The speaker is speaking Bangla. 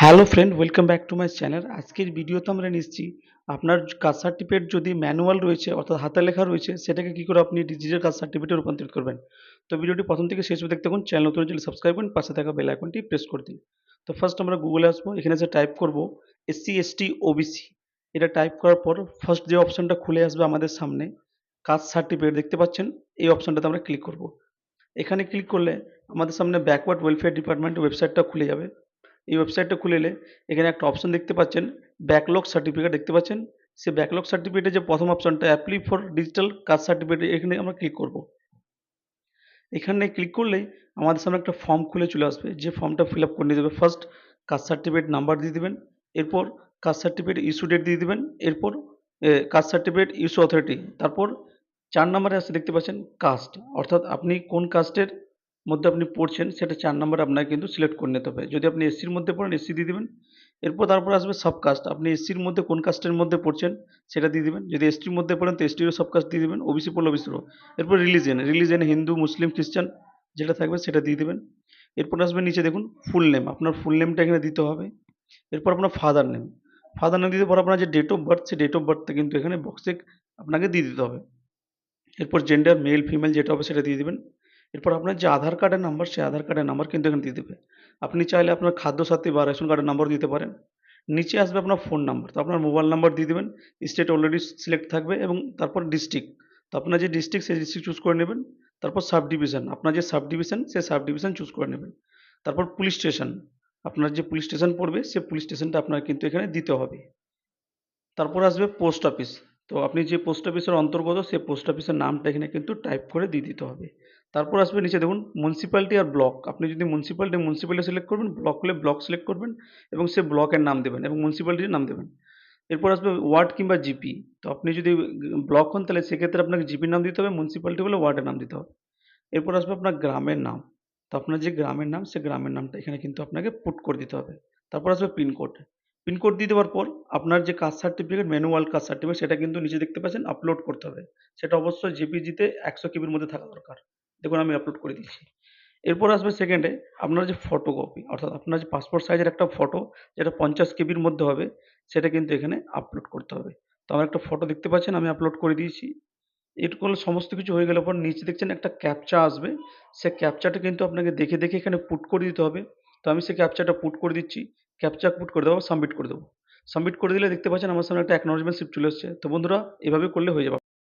Hello friend, welcome back to my channel. আজকের ভিডিওতে আমরা নিচ্ছি আপনার কাস্ট সার্টিফিকেট যদি ম্যানুয়াল রয়েছে, অর্থাৎ হাতে লেখা রয়েছে, সেটাকে কি করে আপনি ডিজিটাল কাস্ট সার্টিফিকেটে রূপান্তরিত করবেন? তো ভিডিওটি প্রথম থেকে শেষ দেখতে থাকুন চ্যানেল নতুন চ্যানেল সাবস্ক্রাইব করুন, পাশে থাকা বেল আইকনটি প্রেস করে দিন। তো ফার্স্ট আমরা গুগলে আসব, এখানে যে টাইপ করব এসসি এসটি ওবিসি এটা টাইপ করার পর ফার্স্ট যে অপশনটা খুলে আসবে আমাদের সামনে, কাস্ট সার্টিফিকেট দেখতে পাচ্ছেন, এই অপশনটাতে আমরা ক্লিক করব। এখানে ক্লিক করলে আমাদের সামনে ব্যাকওয়ার্ড ওয়েলফেয়ার ডিপার্টমেন্ট ওয়েবসাইটটা খুলে যাবে। এই ওয়েবসাইটটা খুলে এলে এখানে একটা অপশন দেখতে পাচ্ছেন ব্যাকলগ সার্টিফিকেট দেখতে পাচ্ছেন। সে ব্যাকলগ সার্টিফিকেটে যে প্রথম অপশনটা apply for digital caste certificate এখানে আমরা ক্লিক করব। এখানে ক্লিক করলেই আমাদের সামনে একটা ফর্ম খুলে চলে আসবে। যে ফর্মটা ফিল আপ করে নিয়ে যাবে ফার্স্ট কাস্ট সার্টিফিকেট নাম্বার দিয়ে দিবেন, এরপর কাস্ট সার্টিফিকেট ইস্যু ডেট দিয়ে দিবেন, এরপর কাস্ট সার্টিফিকেট ইস্যু অথরিটি তারপর চার নম্বরে আসছে দেখতে পাচ্ছেন কাস্ট অর্থাৎ আপনি কোন কাস্টের মধ্যে আপনি পড়ছেন, সেটা চার নম্বরে আপনাকে কিন্তু সিলেক্ট করে নিতে হবে। যদি আপনি এসসির মধ্যে পড়েন এসসি দিয়ে দিবেন। এরপর তারপর আসবে সব কাস্ট আপনি এসসির মধ্যে কোন কাস্টের মধ্যে পড়ছেন, সেটা দিয়ে দেবেন। যদি এসটির মধ্যে পড়েন, তো এসটিরও সব কাস্ট দিয়ে দিবেন। ওবিসি পড়লে ওবিসিরও এরপর রিলিজিয়ন রিলিজিয়ন হিন্দু, মুসলিম, খ্রিস্টান যেটা থাকবে, সেটা দিয়ে দেবেন। এরপর আসবে নিচে দেখুন ফুল নেম আপনার ফুল নেমটা এখানে দিতে হবে। এরপর আপনার ফাদার নেম ফাদার নেম দিতে পর আপনার যে ডেট অফ বার্থ সে ডেট অফ বার্থটা কিন্তু এখানে বক্সে আপনাকে দিয়ে দিতে হবে। এরপর জেন্ডার মেল ফিমেল যেটা হবে, সেটা দিয়ে দিবেন। এরপর আপনার যে আধার কার্ডের নাম্বার, সেই আধার কার্ডের নাম্বার কিন্তু এখানে দিয়ে দেবে। আপনি চাইলে আপনার খাদ্য সাথী বা রেশন কার্ডের নাম্বার দিতে পারেন। নিচে আসবে আপনার ফোন নাম্বার। তো আপনার মোবাইল নাম্বার দিয়ে দেবেন। স্টেট অলরেডি সিলেক্ট থাকবে এবং তারপর ডিস্ট্রিক্ট। তো আপনার যে ডিস্ট্রিক্ট, সেই ডিস্ট্রিক্ট চুজ করে নেবেন। তারপর সাব ডিভিশন আপনার যে সাব ডিভিশন সেই সাব ডিভিশন চুজ করে নেবেন। তারপর পুলিশ স্টেশন। আপনার যে পুলিশ স্টেশন পড়বে সে পুলিশ স্টেশনটা আপনার কিন্তু এখানে দিতে হবে। তারপর আসবে পোস্ট অফিস। তো আপনি যে পোস্ট অফিসের অন্তর্গত সেই পোস্ট অফিসের নামটা এখানে কিন্তু টাইপ করে দিয়ে দিতে হবে। তারপর আসবে নিচে দেখুন মিউনিসিপ্যালিটি আর ব্লক আপনি যদি মিউনিসিপ্যালিটি মিউনিসিপ্যালিটি সিলেক্ট করবেন ব্লক হলে ব্লক সিলেক্ট করবেন এবং সে ব্লকের নাম দেবেন এবং মিউনিসিপ্যালিটির নাম দেবেন। এরপর আসবে ওয়ার্ড কিংবা জিপি তো আপনি যদি ব্লক হন, তাহলে সেক্ষেত্রে আপনাকে জিপির নাম দিতে হবে মিউনিসিপ্যালিটি হলে ওয়ার্ডের নাম দিতে হবে। এরপর আসবে আপনার গ্রামের নাম। তো আপনার যে গ্রামের নাম, সে গ্রামের নামটা এখানে কিন্তু আপনাকে পুট করে দিতে হবে। তারপর আসবে পিনকোড পিনকোড দিয়ে দেওয়ার পর আপনার যে caste certificate manual caste certificate সেটা কিন্তু নিচে দেখতে পাচ্ছেন আপলোড করতে হবে। সেটা অবশ্যই জেপিজিতে একশো কেবির মধ্যে থাকা দরকার। দেখুন, আমি আপলোড করে দিচ্ছি। এরপর আসবে সেকেন্ডে আপনার যে ফটোকপি অর্থাৎ আপনার যে পাসপোর্ট সাইজের একটা ফটো যেটা পঞ্চাশ কেবির মধ্যে হবে, সেটা কিন্তু এখানে আপলোড করতে হবে। তো আমার একটা ফটো দেখতে পাচ্ছেন, আমি আপলোড করে দিয়েছি। এটুকু হলো সমস্ত কিছু হয়ে গেলে পর নিচে দেখছেন একটা ক্যাপচা আসবে। সে ক্যাপচাটা কিন্তু আপনাকে দেখে দেখে এখানে পুট করে দিতে হবে। তো আমি সেই ক্যাপচাটা পুট করে দিচ্ছি। ক্যাপচা পুট করে দেবো সাবমিট করে দেবো। সাবমিট করে দিলে দেখতে পাচ্ছেন আমার সামনে একটা অ্যাকনোলজমেন্ট স্লিপ চলে এসছে। তো বন্ধুরা, এভাবে করলে হয়ে যাবে।